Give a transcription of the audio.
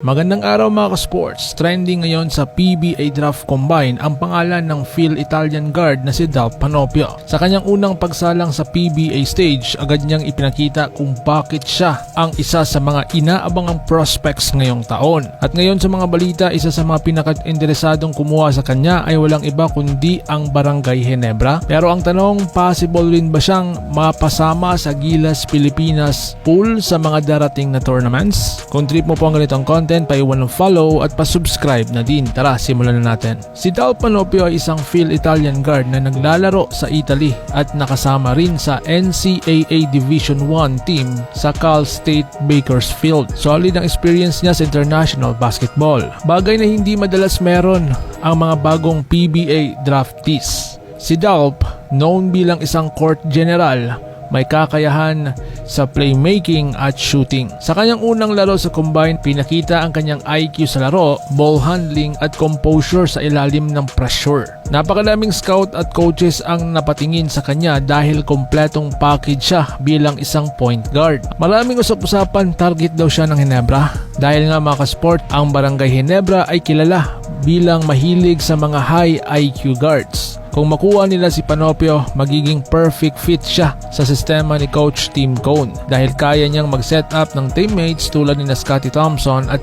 Magandang araw mga ka-sports. Trending ngayon sa PBA Draft Combine ang pangalan ng Phil Italian guard na si Dal Panopio. Sa kanyang unang pagsalang sa PBA stage, agad niyang ipinakita kung bakit siya ang isa sa mga inaabangang prospects ngayong taon. At ngayon sa mga balita, isa sa mga pinaka-interesadong kumuha sa kanya ay walang iba kundi ang Barangay Ginebra. Pero ang tanong, possible rin ba siyang mapasama sa Gilas Pilipinas pool sa mga darating na tournaments? Kung trip mo po ang ganitong content, paiwan ng follow at pasubscribe na din. Tara, simulan na natin. Si Dal Panopio ay isang Phil Italian guard na naglalaro sa Italy at nakasama rin sa NCAA Division 1 team sa Cal State Bakersfield. Solid ang experience niya sa international basketball. Bagay na hindi madalas meron ang mga bagong PBA draftees. Si Dalp, known bilang isang court general, may kakayahan sa playmaking at shooting. Sa kanyang unang laro sa combine, pinakita ang kanyang IQ sa laro, ball handling at composure sa ilalim ng pressure. Napakadaming scout at coaches ang napatingin sa kanya dahil kompletong package siya bilang isang point guard. Maraming usap-usapan target daw siya ng Hinebra. Dahil nga mga kasport, ang Barangay Hinebra ay kilala bilang mahilig sa mga high IQ guards. Kung makuha nila si Panopio, magiging perfect fit siya sa sistema ni Coach Tim Cone. Dahil kaya niyang mag-set up ng teammates tulad ni na Scotty Thompson at